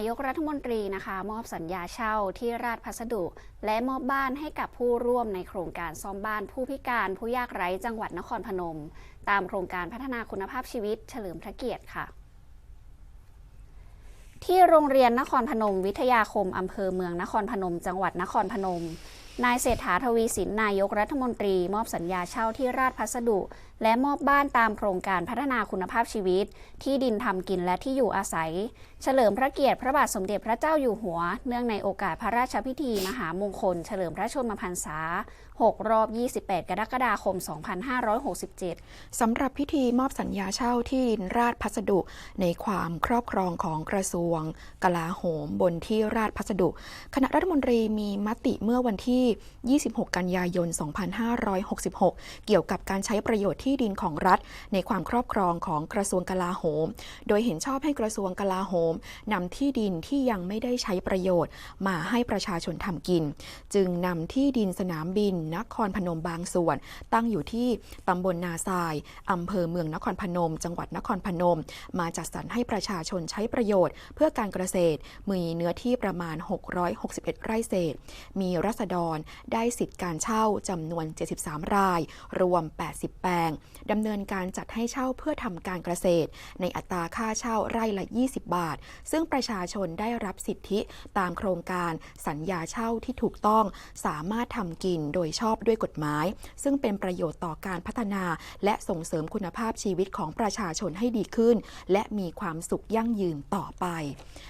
ายกรัฐมนตรีนะคะ มอบสัญญาเช่าที่ราชพัสดุ และมอบบ้านให้กับผู้ร่วมในโครงการซ่อมบ้านผู้พิการผู้ยากไร้จังหวัดนครพนม ตามโครงการพัฒนาคุณภาพชีวิตเฉลิมพระเกียรติค่ะ ที่โรงเรียนนครพนม วิทยาคมอำเภอเมืองนครพนม จังหวัดนครพนม นายเศรษฐาทวีสินนายกรัฐมนตรี มอบสัญญาเช่าที่ราชพัสดุ และมอบบ้านตามโครงการพัฒนาคุณภาพชีวิต ที่ดินทำกินและที่อยู่อาศัย เฉลิมพระเกียรติพระบาทสมเด็จพระเจ้าอยู่หัว เนื่องในโอกาสพระราชพิธีมหามงคล เฉลิมพระชนมพรรษา 6 รอบ 28 กรกฎาคม 2567 สำหรับพิธีมอบสัญญาเช่าที่ดินราชพัสดุ ในความครอบครองของกระทรวง กลาโหมบนที่ราชพัสดุ คณะรัฐมนตรีมีมติเมื่อวันที่่ 26 กันยายน 2566 เกี่ยวกับการใช้ประโยชน์ที่ดินของรัฐ ในความครอบครองของกระทรวงกลาโหม โดยเห็นชอบให้กระทรวงกลาโหมนำที่ดินที่ยังไม่ได้ใช้ประโยชน์ มาให้ประชาชนทำกิน จึงนำที่ดินสนามบิน นครพนมบางส่วน ตั้งอยู่ที่ตำบลนาทรายอำเภอเมืองนครพนม จังหวัดนครพนม มาจัดสรรให้ประชาชนใช้ประโยชน์ เพื่อการเกษตรมีเนื้อที่ประมาณ 661 ไร่เศษ มีรัษฎรได้สิทธิ์การเช่าจำนวน 73 ราย รวม 80 แปลงดำเนินการจัดให้เช่าเพื่อทำการเกษตร ในอัตราค่าเช่าไร่ละ 20 บาท ซึ่งประชาชนได้รับสิทธิตามโครงการสัญญาเช่าที่ถูกต้องสามารถทำกินโดยชอบด้วยกฎหมาย ซึ่งเป็นประโยชน์ต่อการพัฒนาและส่งเสริมคุณภาพชีวิตของประชาชนให้ดีขึ้น และมีความสุขยั่งยืนต่อไป